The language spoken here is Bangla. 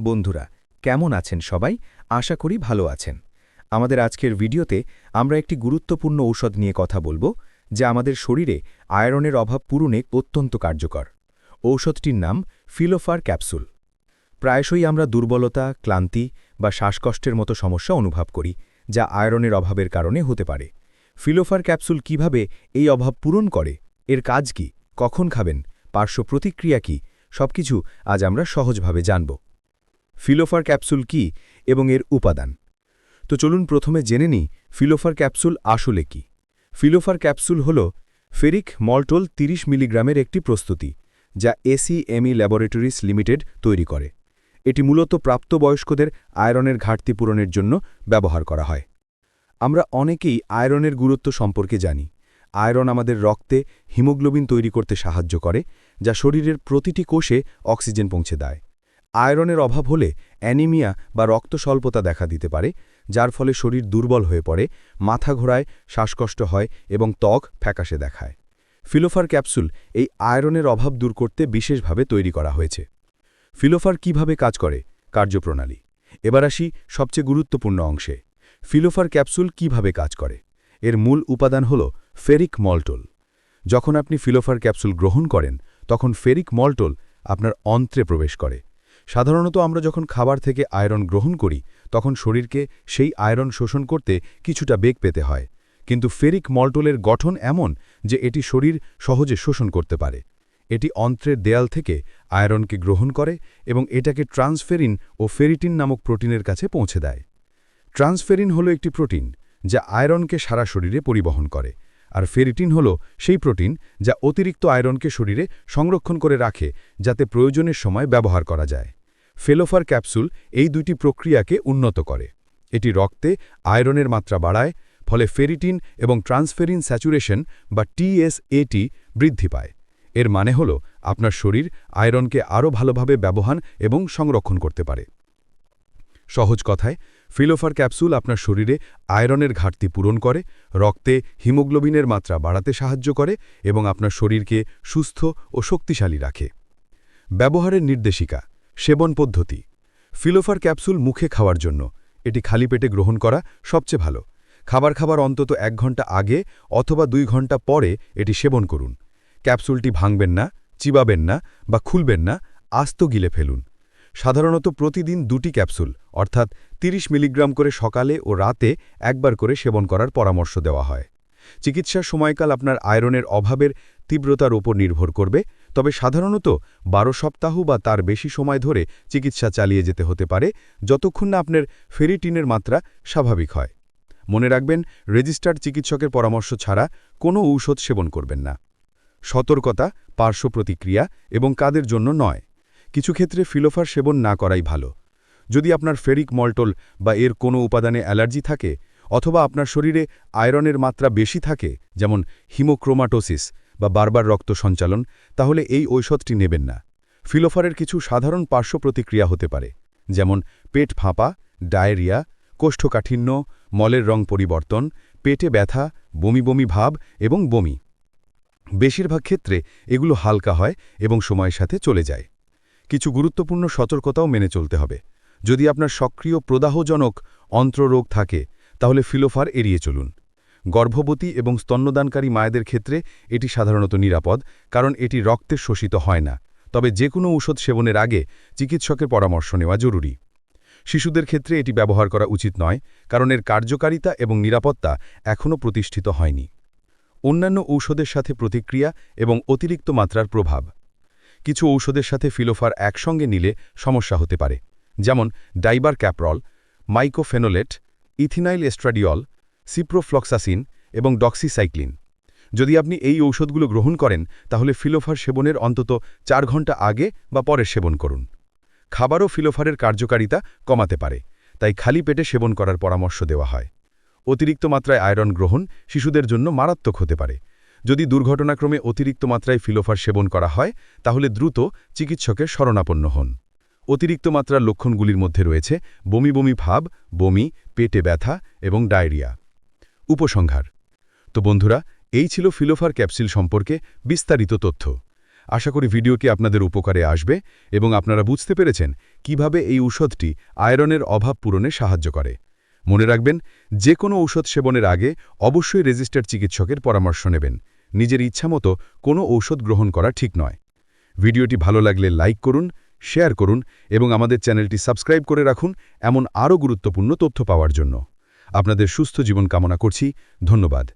বন্ধুরা, কেমন আছেন সবাই? আশা করি ভালো আছেন। আমাদের আজকের ভিডিওতে আমরা একটি গুরুত্বপূর্ণ ঔষধ নিয়ে কথা বলব, যা আমাদের শরীরে আয়রনের অভাব পূরণে অত্যন্ত কার্যকর। ঔষধটির নাম ফিলোফার ক্যাপসুল। প্রায়শই আমরা দুর্বলতা, ক্লান্তি বা শ্বাসকষ্টের মতো সমস্যা অনুভব করি, যা আয়রনের অভাবের কারণে হতে পারে। ফিলোফার ক্যাপসুল কীভাবে এই অভাব পূরণ করে, এর কাজ কি, কখন খাবেন, পার্শ্ব প্রতিক্রিয়া কি, সবকিছু আজ আমরা সহজভাবে জানব। ফিলোফার ক্যাপসুল কি এবং এর উপাদান? তো চলুন প্রথমে জেনে নিই ফিলোফার ক্যাপসুল আসলে কি। ফিলোফার ক্যাপসুল হল ফেরিক মল্টোল ৩০ মিলিগ্রামের একটি প্রস্তুতি, যা এসিএমই ল্যাবরেটরিজ লিমিটেড তৈরি করে। এটি মূলত প্রাপ্তবয়স্কদের আয়রনের ঘাটতি পূরণের জন্য ব্যবহার করা হয়। আমরা অনেকেই আয়রনের গুরুত্ব সম্পর্কে জানি। আয়রন আমাদের রক্তে হিমোগ্লোবিন তৈরি করতে সাহায্য করে, যা শরীরের প্রতিটি কোষে অক্সিজেন পৌঁছে দেয়। আয়রনের অভাব হলে অ্যানিমিয়া বা রক্ত স্বল্পতা দেখা দিতে পারে, যার ফলে শরীর দুর্বল হয়ে পড়ে, মাথা ঘোরায়, শ্বাসকষ্ট হয় এবং ত্বক ফ্যাকাশে দেখায়। ফিলোফার ক্যাপসুল এই আয়রনের অভাব দূর করতে বিশেষভাবে তৈরি করা হয়েছে। ফিলোফার কীভাবে কাজ করে? কার্যপ্রণালী। এবার আসি সবচেয়ে গুরুত্বপূর্ণ অংশে। ফিলোফার ক্যাপসুল কীভাবে কাজ করে? এর মূল উপাদান হল ফেরিক মল্টোল। যখন আপনি ফিলোফার ক্যাপসুল গ্রহণ করেন, তখন ফেরিক মল্টোল আপনার অন্ত্রে প্রবেশ করে। সাধারণত আমরা যখন খাবার থেকে আয়রন গ্রহণ করি, তখন শরীরকে সেই আয়রন শোষণ করতে কিছুটা বেগ পেতে হয়। কিন্তু ফেরিক মল্টোলের গঠন এমন যে এটি শরীর সহজে শোষণ করতে পারে। এটি অন্ত্রের দেয়াল থেকে আয়রনকে গ্রহণ করে এবং এটাকে ট্রান্সফেরিন ও ফেরিটিন নামক প্রোটিনের কাছে পৌঁছে দেয়। ট্রান্সফেরিন হলো একটি প্রোটিন যা আয়রনকে সারা শরীরে পরিবহন করে, আর ফেরিটিন হল সেই প্রোটিন যা অতিরিক্ত আয়রনকে শরীরে সংরক্ষণ করে রাখে যাতে প্রয়োজনের সময় ব্যবহার করা যায়। ফেলোফার ক্যাপসুল এই দুটি প্রক্রিয়াকে উন্নত করে। এটি রক্তে আয়রনের মাত্রা বাড়ায়, ফলে ফেরিটিন এবং ট্রান্সফেরিন স্যাচুরেশন বা টিএসএটি বৃদ্ধি পায়। এর মানে হল, আপনার শরীর আয়রনকে আরও ভালোভাবে ব্যবহার এবং সংরক্ষণ করতে পারে। সহজ কথায়, ফিলোফার ক্যাপসুল আপনার শরীরে আয়রনের ঘাটতি পূরণ করে, রক্তে হিমোগ্লোবিনের মাত্রা বাড়াতে সাহায্য করে এবং আপনার শরীরকে সুস্থ ও শক্তিশালী রাখে। ব্যবহারের নির্দেশিকা সেবন পদ্ধতি। ফিলোফার ক্যাপসুল মুখে খাওয়ার জন্য। এটি খালি পেটে গ্রহণ করা সবচেয়ে ভালো। খাবার খাবার অন্তত এক ঘণ্টা আগে অথবা দুই ঘণ্টা পরে এটি সেবন করুন। ক্যাপসুলটি ভাঙবেন না, চিবাবেন না বা খুলবেন না, আস্ত গিলে ফেলুন। সাধারণত প্রতিদিন দুটি ক্যাপসুল, অর্থাৎ ৩০ মিলিগ্রাম করে সকালে ও রাতে একবার করে সেবন করার পরামর্শ দেওয়া হয়। চিকিৎসার সময়কাল আপনার আয়রনের অভাবের তীব্রতার ওপর নির্ভর করবে। তবে সাধারণত বারো সপ্তাহ বা তার বেশি সময় ধরে চিকিৎসা চালিয়ে যেতে হতে পারে, যতক্ষণ না আপনার ফেরিটিনের মাত্রা স্বাভাবিক হয়। মনে রাখবেন, রেজিস্টার্ড চিকিৎসকের পরামর্শ ছাড়া কোনো ঔষধ সেবন করবেন না। সতর্কতা, পার্শ্ব প্রতিক্রিয়া এবং কাদের জন্য নয়। কিছু ক্ষেত্রে ফিলোফার সেবন না করাই ভালো। যদি আপনার ফেরিক মল্টল বা এর কোনো উপাদানে অ্যালার্জি থাকে অথবা আপনার শরীরে আয়রনের মাত্রা বেশি থাকে, যেমন হিমোক্রোমাটোসিস বা বারবার রক্ত সঞ্চালন, তাহলে এই ঔষধটি নেবেন না। ফিলোফারের কিছু সাধারণ পার্শ্ব প্রতিক্রিয়া হতে পারে, যেমন পেট ফাঁপা, ডায়রিয়া, কোষ্ঠকাঠিন্য, মলের রং পরিবর্তন, পেটে ব্যথা, বমি বমি ভাব এবং বমি। বেশিরভাগ ক্ষেত্রে এগুলো হালকা হয় এবং সময়ের সাথে চলে যায়। কিছু গুরুত্বপূর্ণ সতর্কতাও মেনে চলতে হবে। যদি আপনার সক্রিয় প্রদাহজনক অন্ত্ররোগ থাকে, তাহলে ফিলোফার এড়িয়ে চলুন। গর্ভবতী এবং স্তন্যদানকারী মায়েদের ক্ষেত্রে এটি সাধারণত নিরাপদ, কারণ এটি রক্তে শোষিত হয় না। তবে যে কোনো ঔষধ সেবনের আগে চিকিৎসকের পরামর্শ নেওয়া জরুরি। শিশুদের ক্ষেত্রে এটি ব্যবহার করা উচিত নয়, কারণ এর কার্যকারিতা এবং নিরাপত্তা এখনও প্রতিষ্ঠিত হয়নি। অন্যান্য ঔষধের সাথে প্রতিক্রিয়া এবং অতিরিক্ত মাত্রার প্রভাব। কিছু ঔষধের সাথে ফিলোফার একসঙ্গে নিলে সমস্যা হতে পারে, যেমন ডাইবার ক্যাপ্রল, মাইকোফেনোলেট, ইথিনাইল এস্ট্রাডিয়ল সিপ্রোফ্লক্সাসিন এবং ডক্সিসাইক্লিন। যদি আপনি এই ঔষধগুলো গ্রহণ করেন, তাহলে ফিলোফার সেবনের অন্তত চার ঘণ্টা আগে বা পরে সেবন করুন। খাবারও ফিলোফারের কার্যকারিতা কমাতে পারে, তাই খালি পেটে সেবন করার পরামর্শ দেওয়া হয়। অতিরিক্ত মাত্রায় আয়রন গ্রহণ শিশুদের জন্য মারাত্মক হতে পারে। যদি দুর্ঘটনাক্রমে অতিরিক্ত মাত্রায় ফিলোফার সেবন করা হয়, তাহলে দ্রুত চিকিৎসকের শরণাপন্ন হন। অতিরিক্ত মাত্রার লক্ষণগুলির মধ্যে রয়েছে বমি বমি ভাব, বমি, পেটে ব্যথা এবং ডায়রিয়া। উপসংহার। তো বন্ধুরা, এই ছিল ফিলোফার ক্যাপসিল সম্পর্কে বিস্তারিত তথ্য। আশা করি ভিডিওটি আপনাদের উপকারে আসবে এবং আপনারা বুঝতে পেরেছেন কীভাবে এই ঔষধটি আয়রনের অভাব পূরণে সাহায্য করে। মনে রাখবেন যে কোনো ঔষধ সেবনের আগে অবশ্যই রেজিস্টার চিকিৎসকের পরামর্শ নেবেন। নিজের ইচ্ছামতো কোনো ঔষধ গ্রহণ করা ঠিক নয়। ভিডিওটি ভালো লাগলে লাইক করুন, শেয়ার করুন এবং আমাদের চ্যানেলটি সাবস্ক্রাইব করে রাখুন এমন আরও গুরুত্বপূর্ণ তথ্য পাওয়ার জন্য। আপনাদের সুস্থ জীবন কামনা করছি। ধন্যবাদ।